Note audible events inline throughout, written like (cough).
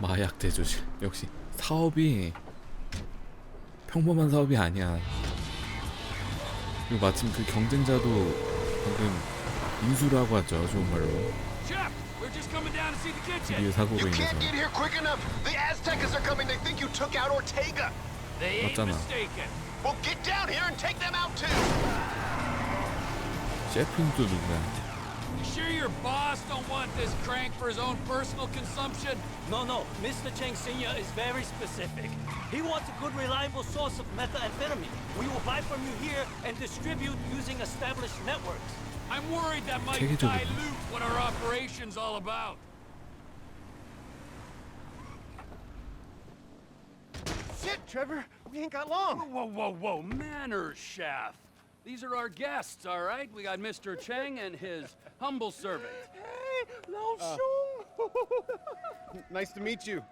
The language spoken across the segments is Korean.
마약 대조실 역시 사업이 평범한 사업이 아니야. 그리고 마침 그 경쟁자도 방금 인수라고 하죠 좋은 말로. 드디어 사고로 인해서 맞잖아. 셰프는 또 누구야? You sure your boss don't want this crank for his own personal consumption? No, no. Mr. Cheng Sr. is very specific. He wants a good, reliable source of methamphetamine. We will buy from you here and distribute using established networks. I'm worried that might dilute what our operation's all about. Shit, Trevor! We ain't got long! Whoa, whoa, whoa, whoa! Manners, Shaft! These are our guests, all right? We got Mr. Cheng and his humble servant. Hey, Lao uh, Shung. (laughs) nice to meet you.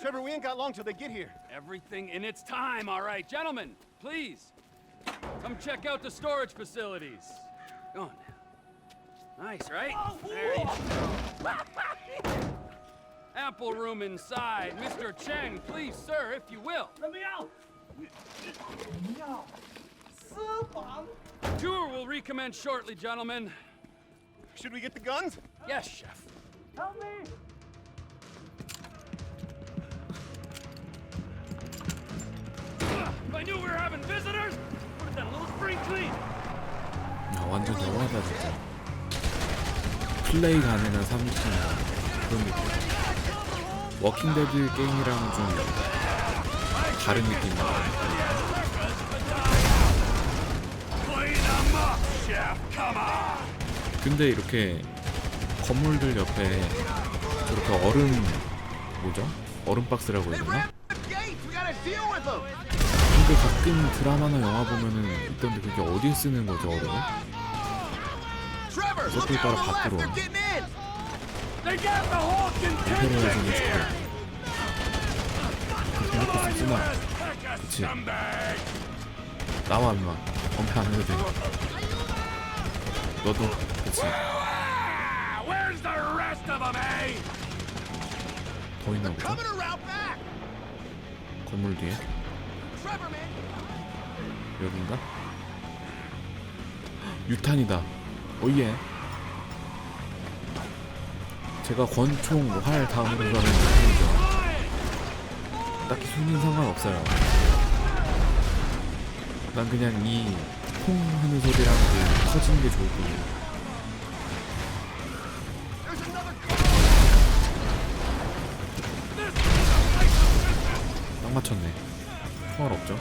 Trevor, we ain't got long till they get here. Everything in its time, all right? Gentlemen, please. Come check out the storage facilities. Go on now. Nice, right? Oh, there you go. (laughs) Ample room inside. Mr. Cheng, please, sir, if you will. Let me out! Tour will recommence shortly, gentlemen. Should we get the guns? Yes, chef. Help me! If I knew we were having visitors, would have done a little spring clean. 야 완전 영화다 진짜. 플레이 가능한 사무팀 그런 느낌. 워킹데드 게임이랑은 좀 다른 느낌이야. Clean 근데 이렇게 건물들 옆에 저렇게 얼음 뭐죠? 얼음 박스라고 해야 되나? 근데 가끔 드라마나 영화 보면은 있던데 그게 어디에 쓰는 거죠 얼음을? The left. 밖으로. Contingent 좀 here. 그렇게 이렇게 쓰구나 그치 나와 임마. 엄폐 안 해도 돼. 너도 그치? 더 있나 보다. 건물 뒤에. 여긴가? 유탄이다. 오예. 제가 권총 활 다음으로 가는 유탄이죠. 딱히 손은 상관없어요 난 그냥 이 퐁 하는 소리랑 그 터지는 게 좋을 There's another. 딱 맞췄네 총알 없죠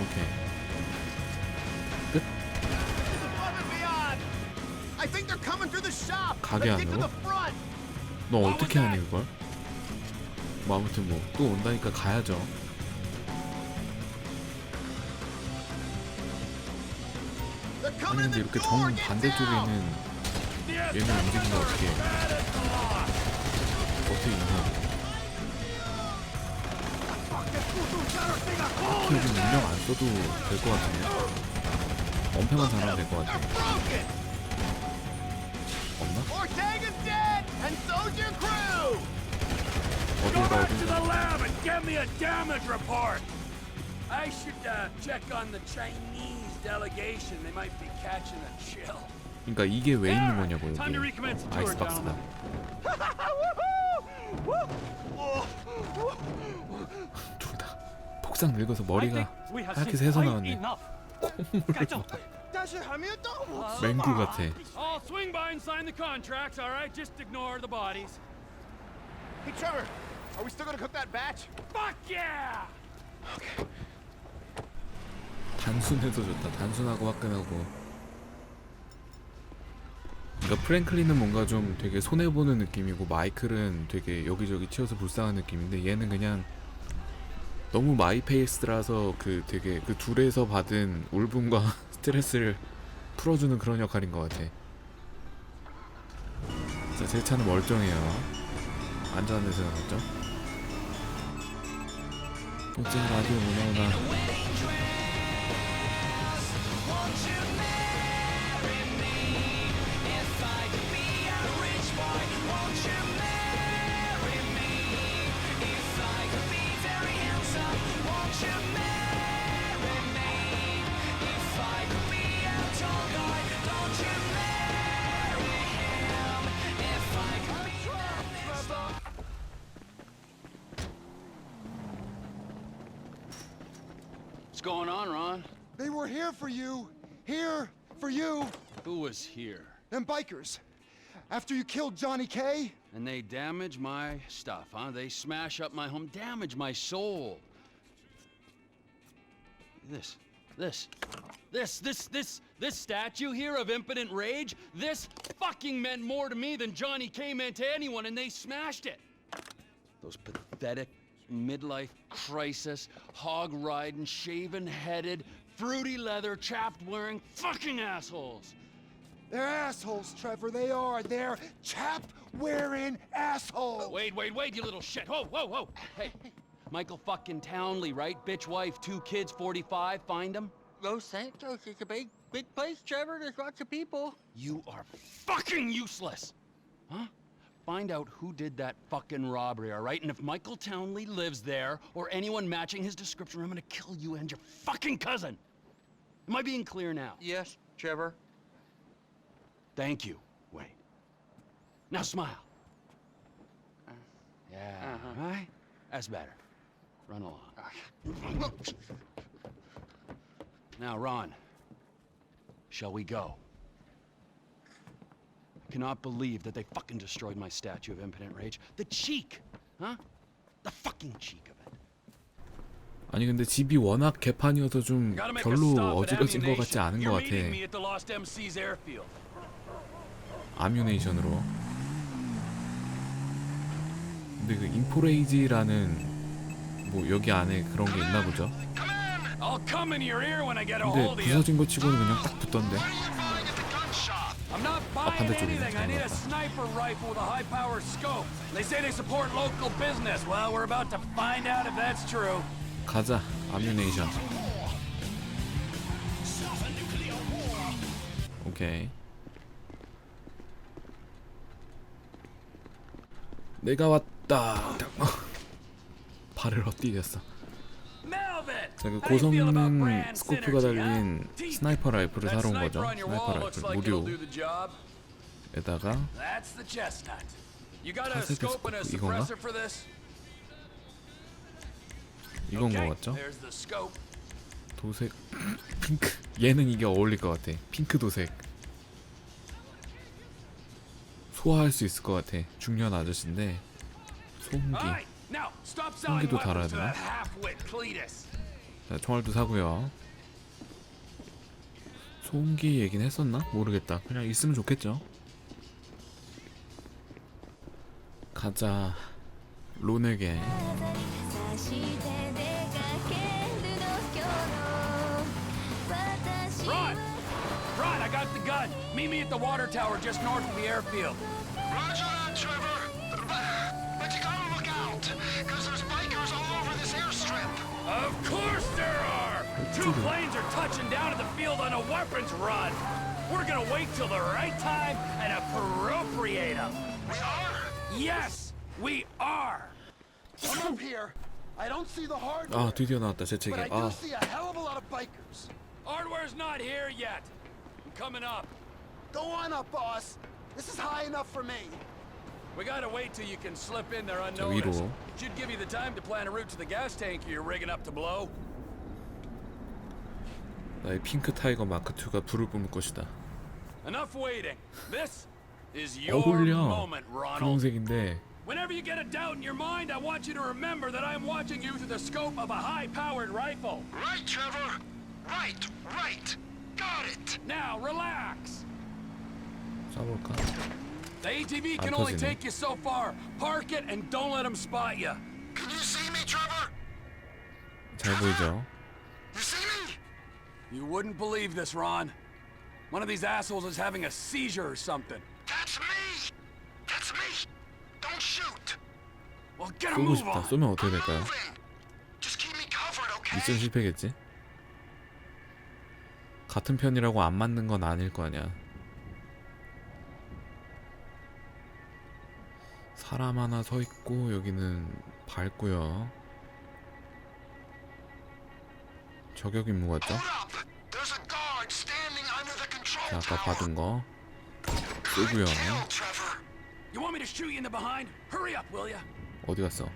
오케이 끝? 가게 안으로? 너 어떻게 하니 그걸? 뭐 아무튼 뭐 또 온다니까 가야죠 아니 근데 이렇게. 정 Get 반대쪽에 down. 있는 얘는 움직이면 어떻게 해 어떻게 있냐 요즘 운명 안 써도 될 것 같은데 엄폐만 잘하면 될 것 같아 Go 가 back to 어딜 the 가 lab and get me a damage report. I should uh, check on the Chinese delegation. They might be catching a chill. 그러니까 이게 왜 있는 Alright, 거냐고 time to 여기 recommence the tour, 아이스박스가 둘다 폭삭 늙어서 머리가 하얗게 새서 나왔네. 콧물을。 맹구 같아 I'll swing by and sign the contracts, all right? Just ignore the bodies. Hey, Trevor, are we still gonna cook that batch? Fuck yeah! 단순해서 좋다. 단순하고 화끈하고. 그러니까 프랭클린은 뭔가 좀 되게 손해 보는 느낌이고 마이클은 되게 여기저기 튀어서 불쌍한 느낌인데 얘는 그냥 너무 마이페이스라서 그 되게 그 둘에서 받은 울분과 스트레스를 풀어주는 그런 역할인 것 같아. 자, 제 차는 멀쩡해요. 안전한 데서 나갔죠? 어째 라디오 뭐 나오나 for you. Here for you. Who was here? Them bikers. After you killed Johnny K, And they damage my stuff, huh? They smash up my home, damage my soul. This, this, this, this, this, this statue here of impotent rage, this fucking meant more to me than Johnny K meant to anyone, and they smashed it. Those pathetic midlife crisis, hog riding, shaven headed, fruity leather, chapped wearing fucking assholes. they're assholes, Trevor. They are. They're chap wearing assholes. Wait, wait, wait, you little shit. Whoa, whoa, whoa. Hey, Michael fucking Townley, right? Bitch wife, two kids, 45. Find him. Los Santos is a big, big place, Trevor. There's lots of people. You are fucking useless. Huh? Find out who did that fucking robbery, all right? And if Michael Townley lives there or anyone matching his description, I'm gonna kill you and your fucking cousin. Am I being clear now? Yes, Trevor. Thank you, Wade. Now smile. Yeah, Uh-huh. right? That's better. Run along. (laughs) Now, Ron, shall we go? I cannot believe that they fucking destroyed my statue of impotent rage. The cheek, huh? The fucking cheek of. 아니 근데 집이 워낙 개판이어서 좀 별로 어지러진 것 같지. 않은 것 같아. 아뮤네이션으로. 근데 그 인포레이지라는 뭐 여기 안에 그런 게 있나 보죠. 근데. 부서진 거 치고는 그냥 딱 붙던데. Buying 반대쪽이네, 잘못 가자. 아뮤네이션. 오케이. 내가 왔다. 발을 헛디뎠어. Melvin! 자, 그 How do you feel about 고성능 스코프가 달린. 스나이퍼 라이플을 That 사러 온 거죠. 스나이퍼 wall looks 라이플 like it'll do 무료. the job. 에다가 That's the chestnut. You got a 카세트 스코프 이건가? 이건 거 같죠? 도색 (laughs) 핑크. 얘는 이게 어울릴 것 같아. 핑크 도색. 소화할 수 있을 것 같아. 중년 아저씨인데 소음기. 홍기도 달아야 되나? 자, 총알도 사고요. 소음기 얘기는 했었나? 모르겠다. 그냥 있으면 좋겠죠. 가자. 론에게 Rod! Rod, I got the gun! Meet me at the water tower just north of the airfield. Roger that, Trevor! But, you gotta look out, because there's bikers all over this airstrip! Of course there are! Two planes are touching down at the field on a weapons run! We're gonna wait till the right time and appropriate them! We are? Yes, we are! Come up here! I don't see the hardware. 아 드디어 나왔다 재채기 But I do 아 see a hell of a lot of bikers. Hardware's not here yet. I'm coming up. Go on up, boss. This is high enough for me. We gotta wait till you can slip in there 자, unnoticed. 위로 Should give you the time to plan a route to the gas tank you're rigging up to blow. 나의 핑크 타이거 마크 2가 불을 뿜을 것이다 Enough waiting. This is your (laughs) 어울려 moment, Ronald. 분홍색인데 Whenever you get a doubt in your mind, I want you to remember that I'm watching you through the scope of a high-powered rifle. Right, Trevor! Right, right! Got it! Now, relax! The ATV can only take you so far. Park it and don't let them spot you. Can you see me, Trevor? Trevor? You see me? You wouldn't believe this, Ron. One of these assholes is having a seizure or something. 쏘고 싶다. 쏘면 어떻게 될까요? 미션 실패겠지? 같은 편이라고 안 맞는 건 아닐 거 아니야 사람 하나 서 있고 여기는 밝고요 저격 임무 같죠? 아까. 받은 거 쏘고요 shoot you in the behind? Hurry up, will ya? 어디 갔어?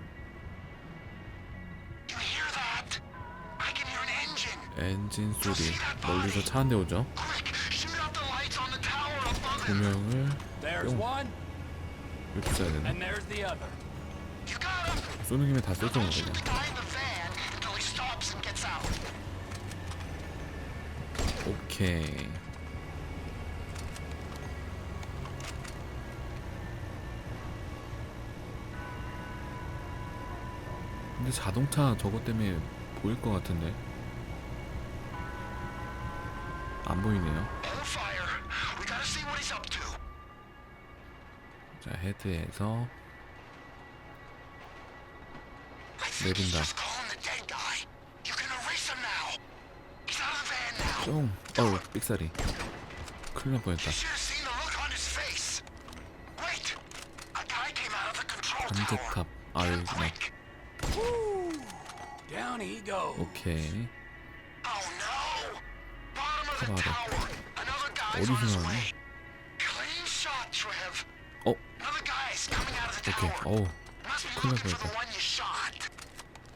You hear that? I can hear an engine. 엔진 소리 멀리서 차 한 대 오죠 Quick, shoot out the lights on the tower above 두 him. 명을 There's 뿅 one, 이렇게 쏴야 되나? and there's the other. You got him. 쏘는 김에 다 쏘죠 뭐 don't shoot 그냥 the guy in the van until he stops and gets out. 오케이 근데 자동차 저것 때문에 보일 것 같은데 안 보이네요. 자 헤드에서 내린다. 쫑 어우 삑사리 큰일 날 뻔했다 아 Get him 여기구나 Down he goes. Okay. Oh no! Bottom of the tower. Another guy's on his way. Clean shot, Trev. Oh. Another guy's coming out of the okay. tower. Oh. Must be looking for the one you shot.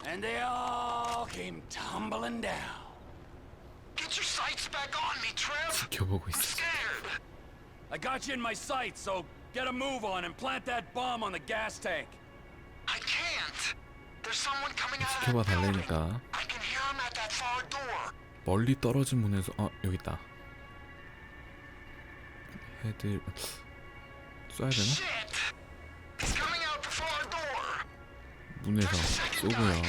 And they all came tumbling down. Get your sights back on me, Trev. (laughs) I'm scared. I got you in my sights, so get a move on and plant that bomb on the gas tank. 지켜봐. 달래니까 I can hear him at that far door. 멀리 떨어진 문에서 어 여기 있다 헤드 쏴야 되나? 문에서 쏘고요.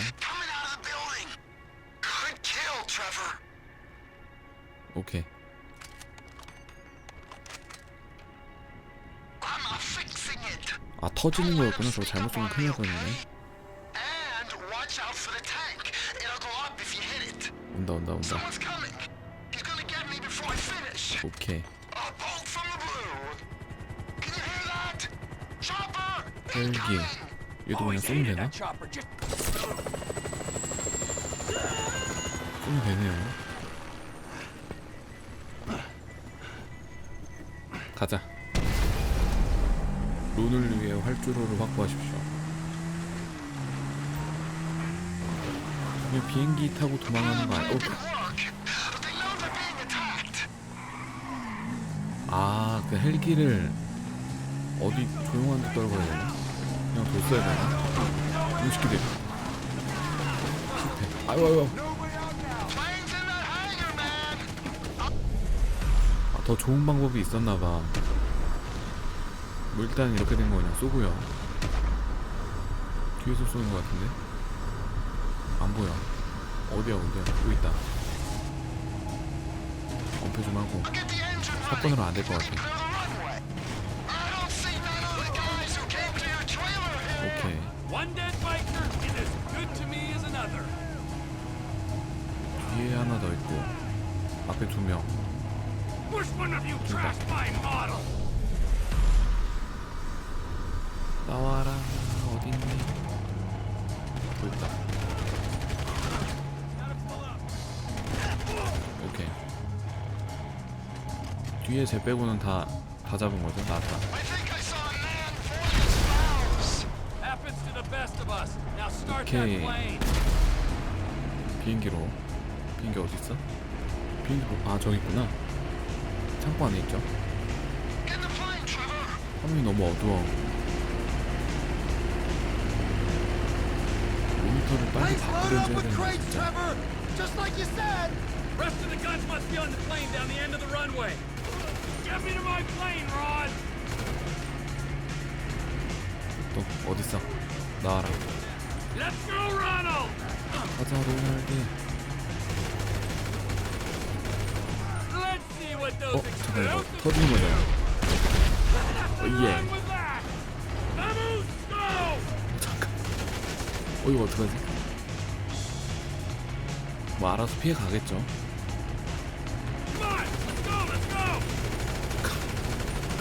오케이. 아 터지는 거였구나 저거 잘못 쏘면 큰일 날 뻔했네 온다 온다 온다 Someone's coming. He's gonna get me before I finish. 오케이! 헬기! 얘도 그냥 쏘면 되나? 쏘면 되네요 가자 론을 위해 활주로를 확보하십시오 그냥 비행기 타고 도망가는 거 아니야? 어, attacked. 아, 그 헬기를 어디 조용한 데 떨궈야 되나? 그냥 뒀어야 되나? 음식기들. 실패. 아유, 아유. Man. 아, 더 좋은 방법이 있었나봐. 뭐 일단 이렇게 된 거 그냥 쏘고요. 뒤에서 쏘는 거 같은데? 안 보여. 어디야, 어디야. 여기 있다. 엄폐 좀 하고. 사건으로 안 될 것 같아. 오케이. 뒤에 하나 더 있고. 앞에 두 명. 나와라 어딨니 여기 있다 뒤에 제 빼고는 다 다 잡은 거죠 that plane. 비행기로 비행기 어디 있어 비행기 뭐- 아 저기 있구나 창고 안에 있죠. 화면이 너무 어두워 모니터를 빨리 바꾸려줘야 되는데 진짜 Just like you said. Rest of the guns must be on the plane down the end of the runway. 또 어딨어 나와라 Let's go, Ronald. 가자 로날드 Let's see what 어 잠깐 이거 터지는 거잖아 어, 예. 잠깐. 어 이거 어떡하지? 뭐 알아서 피해 가겠죠.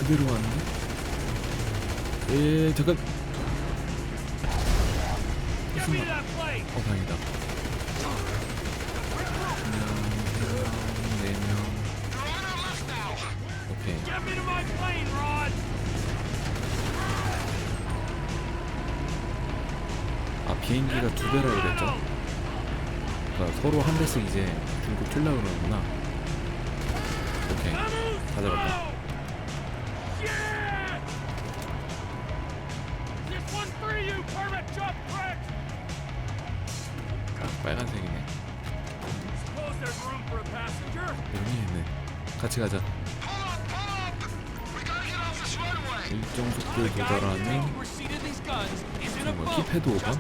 그대로 가는데? 예 잠깐. Plane. 어 다행이다. 네 명. 오케이. 아 비행기가 두 대라 그랬죠? 그러니까 서로 한 대씩 이제 중고 튀려 그러는구나. 오케이 다 잡았다. Yeah! This one's for you, permit jump prick! 아, 빨간색이네. 여기 있네. 같이 가자. 일정 in a 뭐야, 키패드 오버?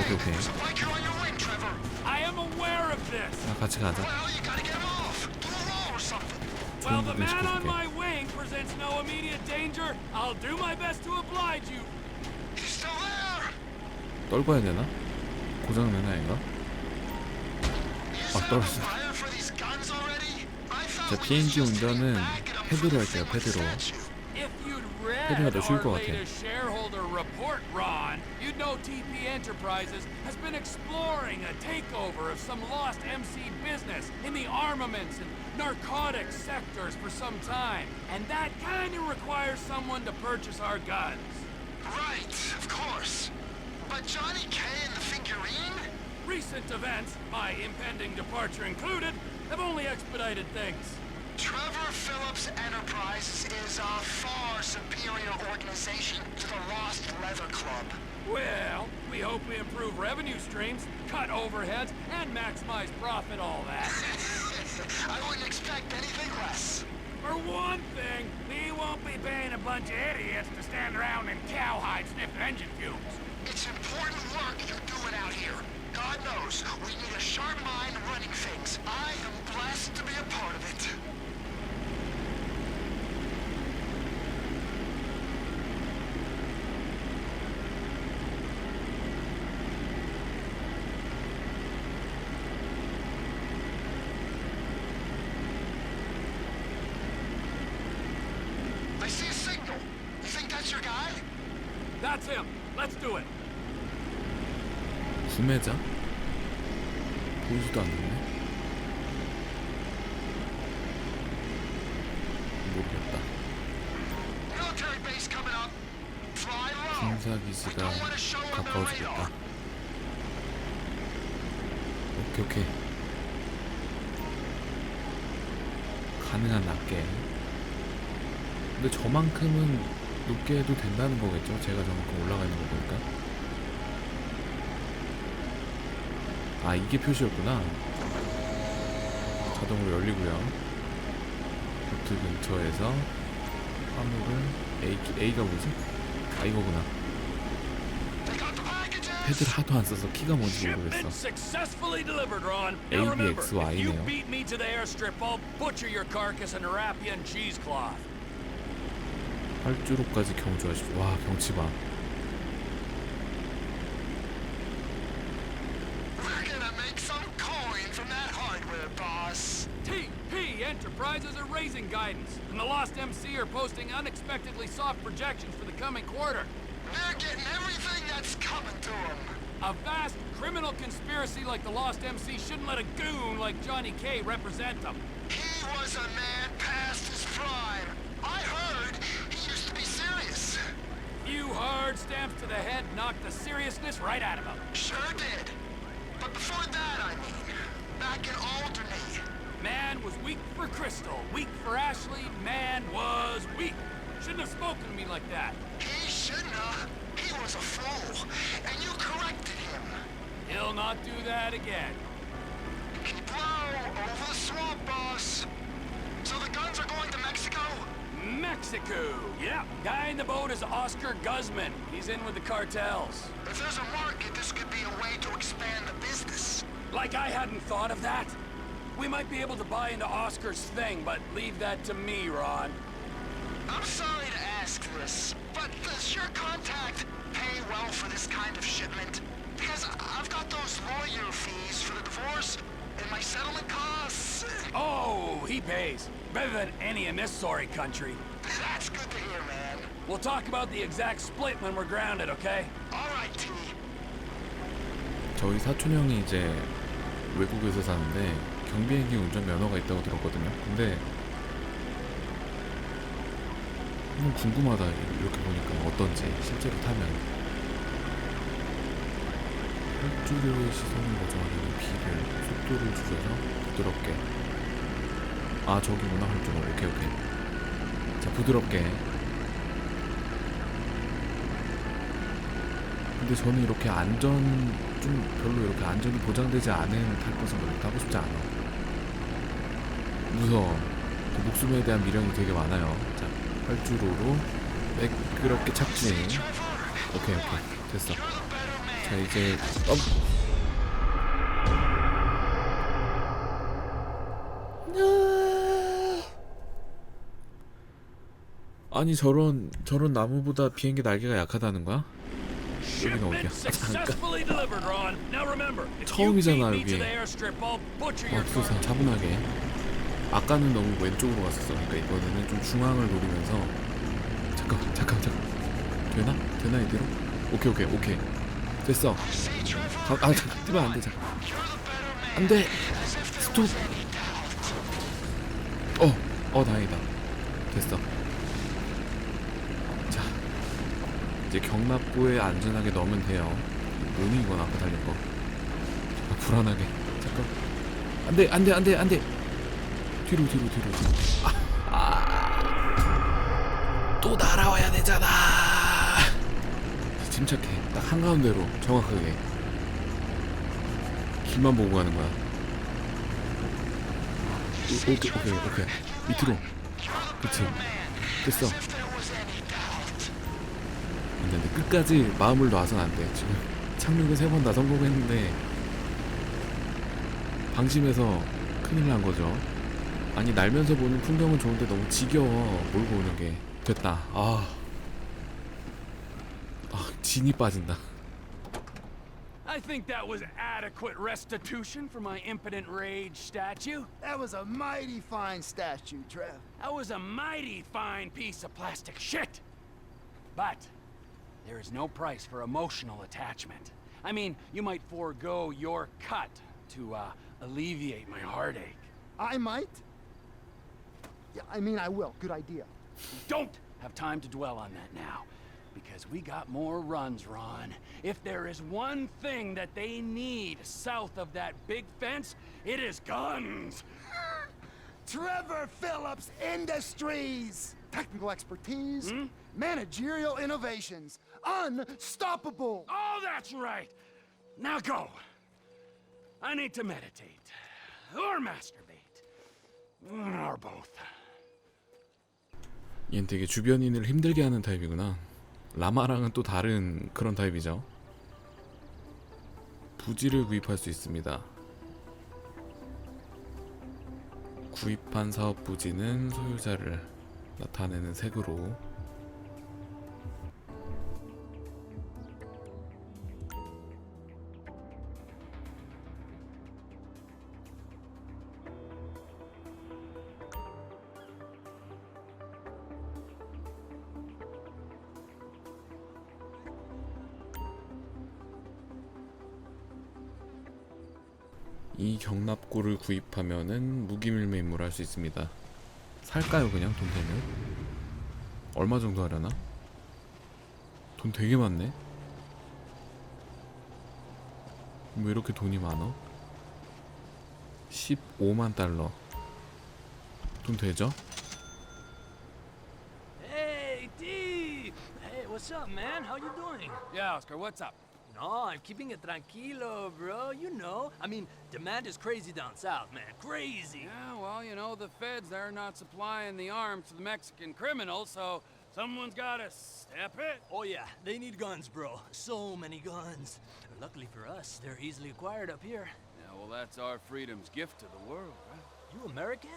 오케이 오케이. 아, 같이 가자. My wing presents no immediate danger. I'll do my best to oblige you. He's still there! 떨궈야 되나? 고장 내나 얘가? You 아, set up a 떨어졌어. fire for these guns already? I thought 자, we PNG just 운전은 backing 'em 패드로 for the 할게요, 패드로. If you'd read 더 쉬울 것 our 같아. latest shareholder report, Ron, you'd know TP Enterprises has been exploring a takeover of some lost MC business in the armaments and narcotics sectors for some time. And that kind of requires someone to purchase our guns. Right, of course. But Johnny K and the figurine? Recent events, my impending departure included, have only expedited things. Trevor Phillips Enterprises is a far superior organization to the Lost Leather Club. Well, we hope we improve revenue streams, cut overheads, and maximize profit, all that. (laughs) I wouldn't expect anything less. For one thing, we won't be paying a bunch of idiots to stand around in cowhide sniffing engine fumes. It's important work you're doing out here. God knows, we need a sharp mind running things. I am blessed to be a part of it. That's him. Let's do it. 구매자? 보이지도 않는데? 모르겠다. Military base coming up. Fly low. We 군사기지가 don't want to show up the 가까워지겠다. radar. 오케이 오케이. 가능한 낮게. 근데 저만큼은 높게 해도 된다는 거겠죠? 제가 저만큼 올라가 있는 거 보니까. 아 이게 표시였구나. 자동으로 열리고요. 보트 근처에서 화물을 A, A가 뭐지? 아 이거구나. 패드를 하도 안 써서 키가 뭔지 모르겠어. successfully delivered, Ron. Now remember, ABXY if you 네요. 활주로까지 경주하십시오. 와 경치 봐. We're gonna make some coin from that hardware, boss. TP Enterprises are raising guidance, and the Lost MC are posting unexpectedly soft projections for the coming quarter. They're getting everything that's coming to them. A vast criminal conspiracy like the Lost MC shouldn't let a goon like Johnny K represent them. He was a man past Few hard stamps to the head knocked the seriousness right out of him. Sure did. But before that, I mean, back in Alderney, Man was weak for Crystal, weak for Ashley, man was weak. Shouldn't have spoken to me like that. he shouldn't have. He was a fool, and you corrected him. He'll not do that again. Keep low over the swamp, boss. So the guns are going to Mexico? Yeah, guy in the boat is Oscar Guzman. He's in with the cartels. If there's a market, this could be a way to expand the business. Like I hadn't thought of that. We might be able to buy into Oscar's thing, but leave that to me, Ron. I'm sorry to ask this, but does your contact pay well for this kind of shipment? Because I've got those lawyer fees for the divorce and my settlement costs. Oh, he pays. Better than any in this sorry country. That's good to hear, man. We'll talk about the exact split when we're grounded, okay? All right, T. 저희 사촌 형이 이제 외국에서 사는데 경비행기 운전 면허가 있다고 들었거든요. 근데 너무 궁금하다 이렇게 보니까 어떤지 실제로 타면 활주로의 시선을 고정하는 비를 속도를 줄여서 부드럽게 아 저기구나 활주로 오케이 오케이 자 부드럽게. 근데 저는 이렇게 안전 좀 별로 이렇게 안전이 보장되지 않은 탈 것은 그렇게 타고 싶지 않아. 무서워. 그 목숨에 대한 미련이 되게 많아요. 자 활주로로 매끄럽게 착지 오케이 오케이. 됐어. 자 이제 어. 아니 저런 저런 나무보다 비행기 날개가 약하다는 거야? 여기는 어디야? You 처음이잖아, 여기. 맙소사. 차분하게 아까는 너무 왼쪽으로 갔었어 그러니까 이번에는 좀 중앙을 노리면서 잠깐 잠깐 잠깐 되나? 되나 이대로? 오케이 오케이 오케이 됐어 가, 아 잠깐 뛰면 안돼 잠깐 안돼 스톱 어어 다행이다 됐어 자 이제 경납부에 안전하게 넣으면 돼요 뭐니 이건 아까 달린 거. 아, 불안하게. 잠깐. 안 돼 안 돼 안 돼 안돼. 뒤로 뒤로 뒤로. 뒤로 아, 아. 또 날아와야 되잖아. 침착해. 딱 한가운데로 정확하게. 길만 보고 가는 거야. 오, 오케이 오케이 오케이. 밑으로. 그치. 됐어 안돼 끝까지 마음을 놔선 안돼 지금 착륙을 세번 다 성공했는데 방심해서 큰일 난 거죠 아니 날면서 보는 풍경은 좋은데 너무 지겨워 몰고 오는 게 됐다 아, 아 진이 빠진다 I think that was adequate restitution for my impotent rage statue. That was a mighty fine statue, Trev. That was a mighty fine piece of plastic shit. But there is no price for emotional attachment. I mean, you might forego your cut to uh, alleviate my heartache. I might. Yeah, I mean, I will. Good idea. Don't have time to dwell on that now. Because we got more runs, Ron. If there is one thing that they need south of that big fence, it is guns. (laughs) Trevor Phillips Industries! Technical expertise, managerial innovations, unstoppable! Oh, that's right. Now go. I need to meditate. Or masturbate. Or both. 얘는 되게 주변인을 힘들게 하는 타입이구나 라마랑은 또 다른 그런 타입이죠 부지를 구입할 수 있습니다 구입한 사업 부지는 소유자를 나타내는 색으로 이 경납고를 구입하면은 무기밀매 임무를 할수 있습니다. 살까요 그냥 돈 되면? 얼마 정도 하려나? 돈 되게 많네. 왜 이렇게 돈이 많어? 15만 달러. 돈 되죠? Hey, D! Hey, what's up, man? How you doing? Yeah, Oscar, what's up? No, I'm keeping it tranquilo, bro. You know. I mean, demand is crazy down south, man. Crazy. Yeah, well, you know, the feds, they're not supplying the arms to the Mexican criminals, so someone's gotta step it. Oh, yeah, they need guns, bro. So many guns. Luckily for us, they're easily acquired up here. Yeah, well, that's our freedom's gift to the world, right? You American?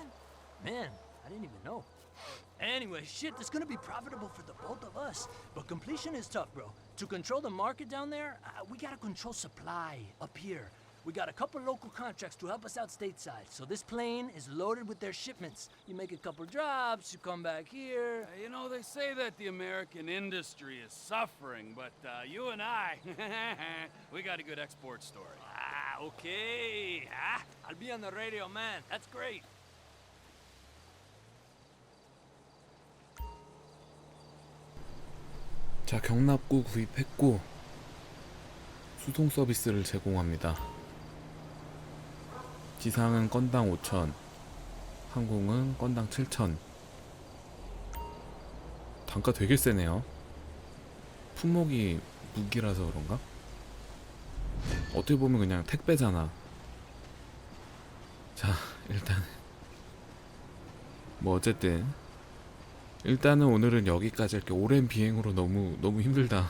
Man, I didn't even know. Anyway, shit, it's gonna be profitable for the both of us. But completion is tough, bro. To control the market down there, uh, we gotta control supply up here. We got a couple local contracts to help us out stateside. So this plane is loaded with their shipments. You make a couple drops, you come back here. Uh, you know, they say that the American industry is suffering, but uh, you and I, (laughs) we got a good export story. Ah, okay. Ah, I'll be on the radio, man. That's great. 자 경납고 구입했고 수송 서비스를 제공합니다. 지상은 건당 5천, 항공은 건당 7천. 단가 되게 세네요. 품목이 무기라서 그런가? 어떻게 보면 그냥 택배잖아. 자, 일단 뭐 어쨌든 일단은 오늘은 여기까지 할게. 오랜 비행으로 너무 너무 힘들다.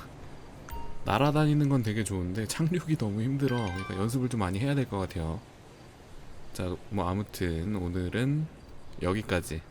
날아다니는 건 되게 좋은데 착륙이 너무 힘들어. 그러니까 연습을 좀 많이 해야 될 것 같아요. 자, 뭐 아무튼 오늘은 여기까지.